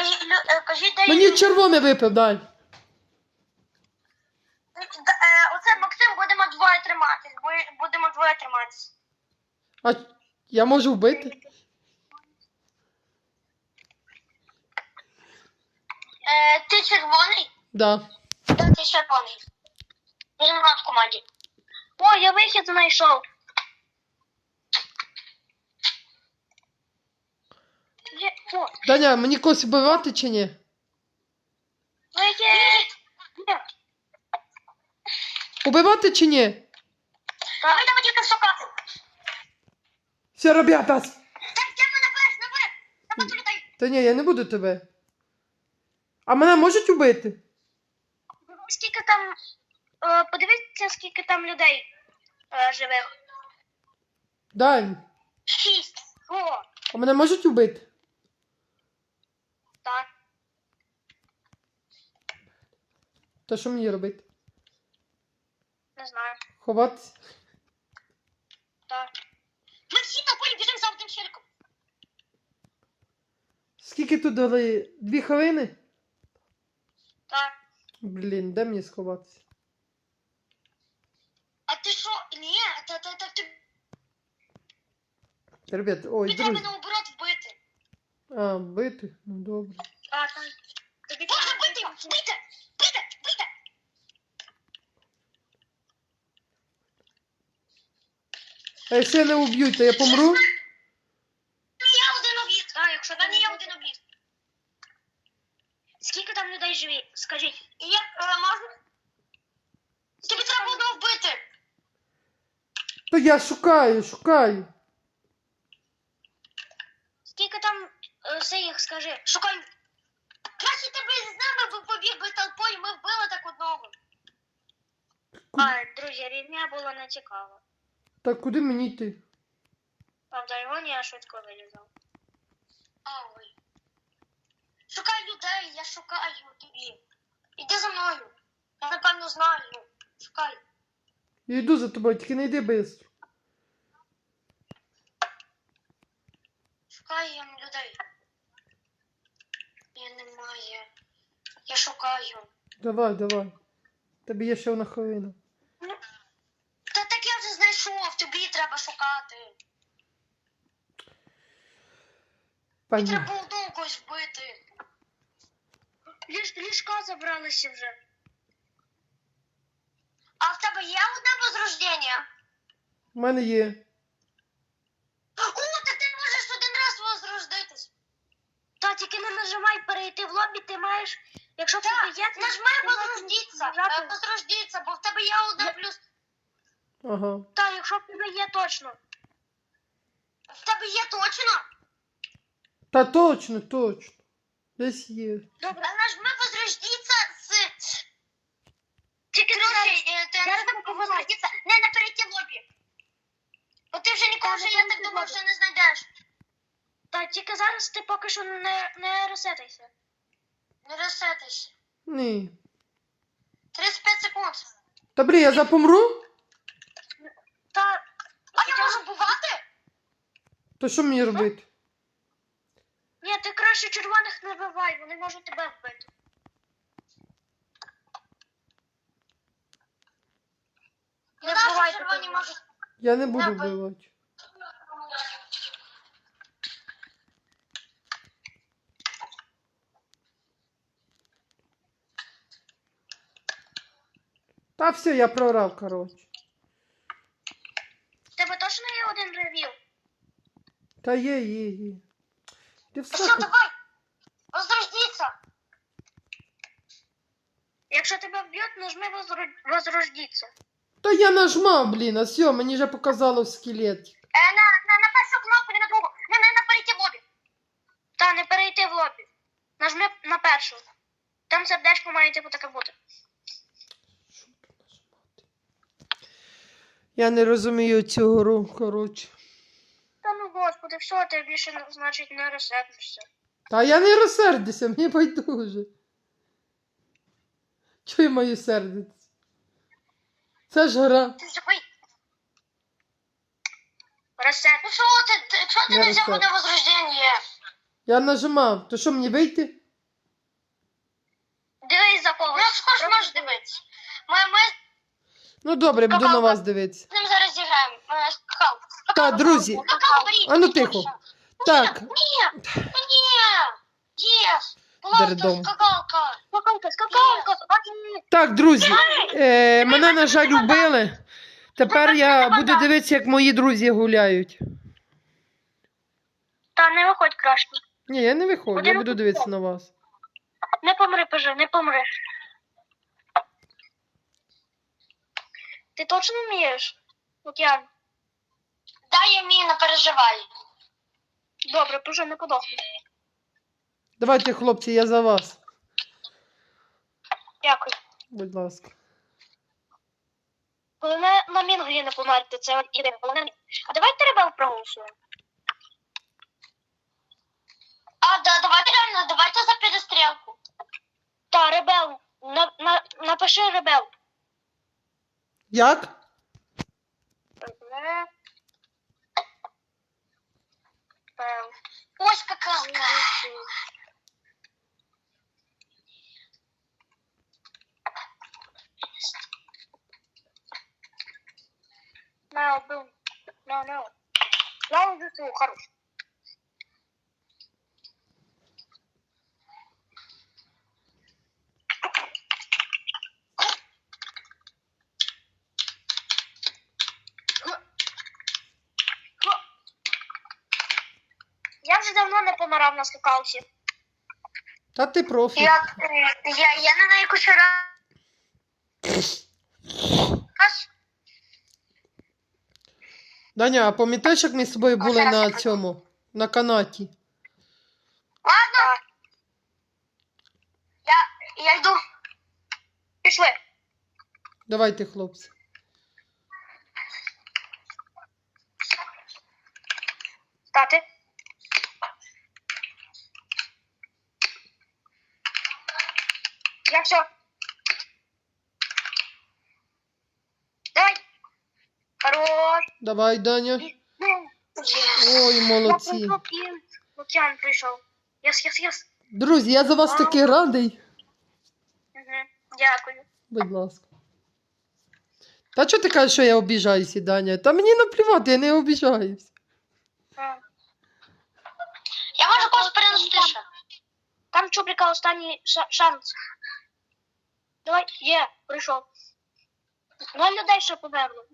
Кажіть, лю- е, кажіть, де Мені червоне випив, дай. Д- е, Оце Максим будемо двоє триматись. бу- Будемо двоє триматись. А я можу вбити? Е, ти червоний? Да. Так, ти червоний. Він у нас в команді. О, я вихід знайшов. Є- О, Даня, мені когось вбивати чи ні? Ні. Убивати чи ні? Тільки шукати. Все, ребята. Так, йдемо наверх, наверх. Там от людей. Та ні, я не буду тебе. А мене можуть убити? Скільки там. Е, подивіться, скільки там людей е, живих. Дай. Шість. О, А мене можуть убити? так. То що мені робити? Не знаю. Ховатися? Так. Ми всі на полі біжимо за одним челиком. Скільки тут дали? Дві хвилини? Так. Блін, де мені сховатися? А ти що? Ні, та, та, та, ти Ребят, ой, треба друзі. наоборот вбити. А, бити? Ну добре. А, так. Тобі Боже, бити його! Бити! Бити! Бити! А якщо я не уб'ють, то я помру? Я один обліт. Так, якщо там є один обліт. Скільки там людей живі? Скажіть. Я, е, можна? Тобі треба одного вбити. То я шукаю, шукаю. Скільки там е, їх, скажи. Шукай. Краще тебе з нами би побіг би толпою, ми вбили так одного. А, друзі, рівня було не цікаво. Так куди мені йти? Правда, його я швидко вилізав. Ой. Шукай людей, я шукаю тобі. Іди за мною. Я напевно знаю. Шукай. Я йду за тобою, тільки не йди швидко. Шукаю я людей. Я немає. Я шукаю. Давай, давай. Тобі є ще одна хвилина. Ну, та так я вже знайшов, тобі треба шукати. Пані. Треба одного когось вбити. Ліж, ліжка забралися вже. А в тебе є одне возрождення? У мене є. О, та ти можеш один раз возрождитись. Та тільки не нажимай перейти в лобі, ти маєш. Якщо в тебе є, нажимай возрождитися. Е, Возрождитися, бо в тебе є одне плюс. Ага. Так, якщо в тебе є точно. В тебе є точно? Та точно, точно. Десь є. Добре. Нажми возрождитися з... Тільки ти нажми возрождитися, не на перейти в лобі. Бо ти вже нікого вже, я так думав, що не знайдеш. Так, тільки зараз ти поки що не, не ресетайся. Не ресетайся. Ні. 35 секунд. Та блін, я запомру? Та... А я можу бувати? То що мені робити? Ні, ти краще червоних не вбивай, вони можуть тебе вбити. Не вбивай червоні можуть. Я не буду Давай. вбивати. Та все, я прорав, коротше. В тебе точно є один ревіл? Та є, є, є. Ти все. Все, давай! Возрождиться! Якщо тебе вб'ють, нажми возро- возрождиться. Та я нажмав, блін, а все, мені вже показало скелет. Е, на, на, на першу кнопку, не на другу. Не, не, на перейти в лобі. Та, не перейти в лобі. Нажми на першу. Там сердечко має типу таке бути. Що тут нажимати? Я не розумію цю гру, коротше буде все, ти більше, значить, не розсердишся. Та я не розсердюся, мені байдуже. Чуй мою сердиться? Це ж гра. Ти забий. Розсердишся. Ну що ти, чого ти не взяв розсер- на возрождення? Я нажимав. То що мені вийти? Дивись за когось. Нас ну, також можеш дивитися. Ми, ми Ну добре, буду на вас дивитися. з зараз зіграємо. Е, Та, друзі, а ну тихо. Так, Ні, ні, єс. Дердом. Скакалка. Скакалка, скакалка. так, друзі. Е, мене, на жаль, убили. Тепер я буду дивитися, як мої друзі гуляють. Та не виходь краще. Ні, я не виходжу, я буду дивитися на вас. Не помри, пожи, не помри. Ти точно вмієш? Океан. Да, я вмію, переживай. Добре, пожи, не подохни. Давайте, хлопці, я за вас. Дякую. Будь ласка. Головне на Мінглі не померти, це єдине. Головне. А давайте ребел проголосуємо. А, да, давайте реально, давайте за перестрілку. Та, ребел. На, на, напиши ребел. Як? Я уже все, хорош. Я вже давно не помирав на скакалці. Та ти профі. Я, я, я на неї якусь раз. Даня, а пам'ятаєш, як ми з тобою були на цьому? На канаті? Ладно. Я, я йду. Пішли. Давайте, хлопці. Стати. Я все. Давай. Хорош. Давай, Даня. Ой, молодці. Океан прийшов. Єс, єс, єс. Друзі, я за вас таки радий. Дякую. Будь ласка. Та чого ти кажеш, що я обіжаюся, Даня? Та мені наплювати, я не обіжаюсь. Я можу когось перенести ще. Там Чуприка останній ша- шанс. Давай, є, прийшов. Ноль людей ще померло.